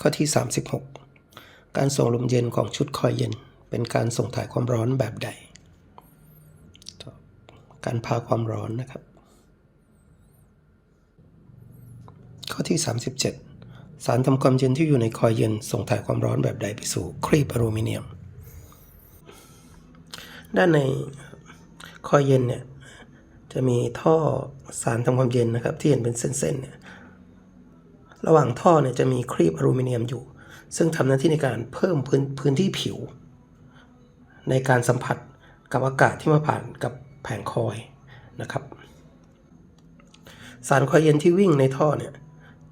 ข้อที่ 36 การส่งลมเย็นของชุดคอยเย็น เป็นการส่งถ่ายความร้อนแบบใด การพาความร้อนนะครับ ข้อที่ 37 สารทำความเย็นที่อยู่ในคอยเย็น ส่งถ่ายความร้อนแบบใดไปสู่ครีบอลูมิเนียม ด้านในคอยเย็นเนี่ยจะมีท่อสารทำความเย็นนะครับ ที่เห็นเป็นเส้นๆเนี่ย ระหว่างท่อเนี่ยจะมีครีบอลูมิเนียมอยู่ ซึ่งทำหน้าที่ในการเพิ่มพื้นพื้นที่ผิว ในการสัมผัสกับอากาศที่มาผ่านกับแผงคอยนะครับ สารคอยเย็นที่วิ่งในท่อเนี่ย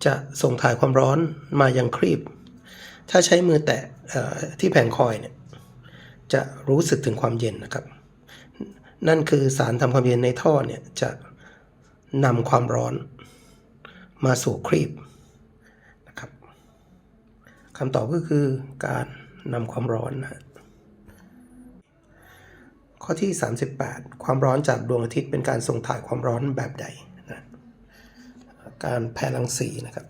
จะส่งถ่ายความร้อนมายังครีบ ถ้าใช้มือแตะที่แผงคอยเนี่ยจะรู้สึกถึงความเย็นนะครับ นั่นคือสารทำความเย็นในท่อเนี่ยจะนำความร้อนมาสู่ครีบ คำตอบก็คือการนำความร้อนนะข้อที่ 38 ความร้อนจากดวงอาทิตย์เป็นการส่งถ่ายความร้อนแบบใดนะการแผ่รังสีนะครับ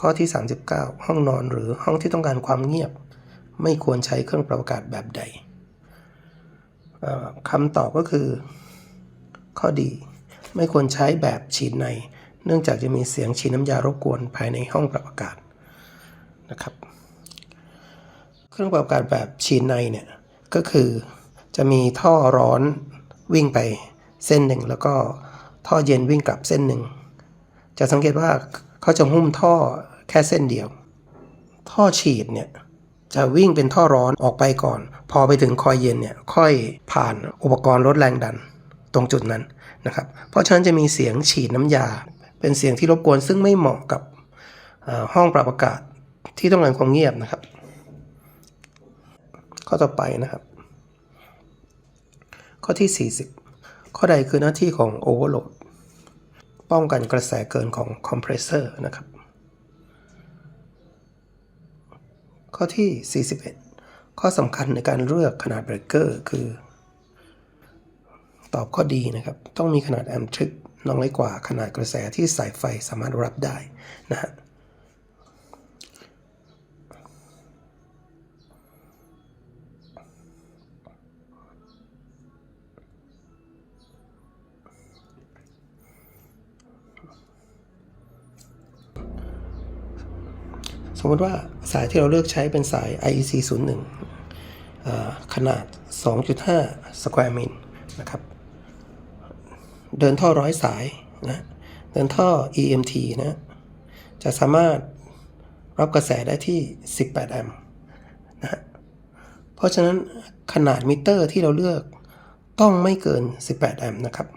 ข้อที่ 39 ห้องนอนหรือห้องที่ต้องการความเงียบ ไม่ควรใช้เครื่องปรับอากาศแบบใดคำตอบก็คือ ข้อดีไม่ควรใช้แบบฉีดใน เนื่องจากจะมีเสียงฉีดน้ำยารบกวนภายในห้องปรับอากาศนะครับ เครื่องปรับอากาศแบบฉีดในเนี่ยก็คือจะมีท่อร้อนวิ่งไปเส้นหนึ่ง แล้วก็ท่อเย็นวิ่งกลับเส้นหนึ่ง จะสังเกตว่าเขาจะหุ้มท่อแค่เส้นเดียว ท่อฉีดเนี่ยจะวิ่งเป็นท่อร้อนออกไปก่อน พอไปถึงคอยเย็นเนี่ยค่อยผ่านอุปกรณ์ลดแรงดันตรงจุดนั้นนะครับ เพราะฉะนั้นจะมีเสียงฉีดน้ำยา เป็นเสียงที่รบกวนซึ่งไม่เหมาะกับห้องปรับอากาศที่ต้องการความเงียบนะครับ ข้อต่อไปนะครับ ข้อที่ 40 ข้อใดคือหน้าที่ของโอเวอร์โหลดป้องกันกระแสเกินของคอมเพรสเซอร์นะครับ ข้อที่ 41 ข้อสำคัญในการเลือกขนาดเบรกเกอร์คือ ตอบข้อดีนะครับ ต้องมีขนาดแอมทริก น้อยกว่าขนาดกระแสที่สายไฟสามารถรับได้นะฮะสมมติว่าสายที่เราเลือกใช้เป็นสาย IEC 01อ่าขนาด 2.5 สแควร์มิลนะครับ เดินท่อร้อยสายนะเดินท่อ EMT นะจะสามารถรับกระแสได้ที่ 18 แอมป์นะเพราะฉะนั้นขนาดมิเตอร์ที่เราเลือกต้องไม่เกิน 18 แอมป์นะครับ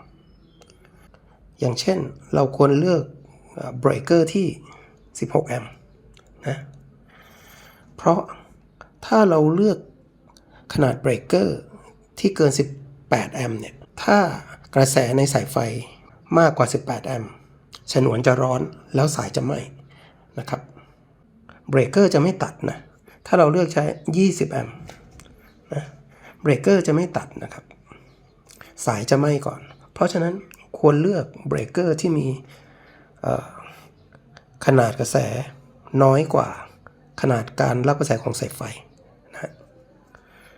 อย่างเช่นเราควรเลือกเบรกเกอร์ที่ 16 แอมป์นะเพราะถ้าเราเลือกขนาดเบรกเกอร์ที่เกิน 18 แอมป์เนี่ย ถ้า กระแสในสายไฟมากกว่า 18 แอมป์ฉนวนจะร้อนแล้วสายจะไหม้นะครับเบรกเกอร์จะไม่ตัดนะถ้าเราเลือกใช้ 20 แอมป์นะเบรกเกอร์จะไม่ตัดนะครับ สายจะไหม้ก่อน เพราะฉะนั้นควรเลือกเบรกเกอร์ที่มีขนาดกระแสน้อยกว่าขนาดการรับกระแสของสายไฟ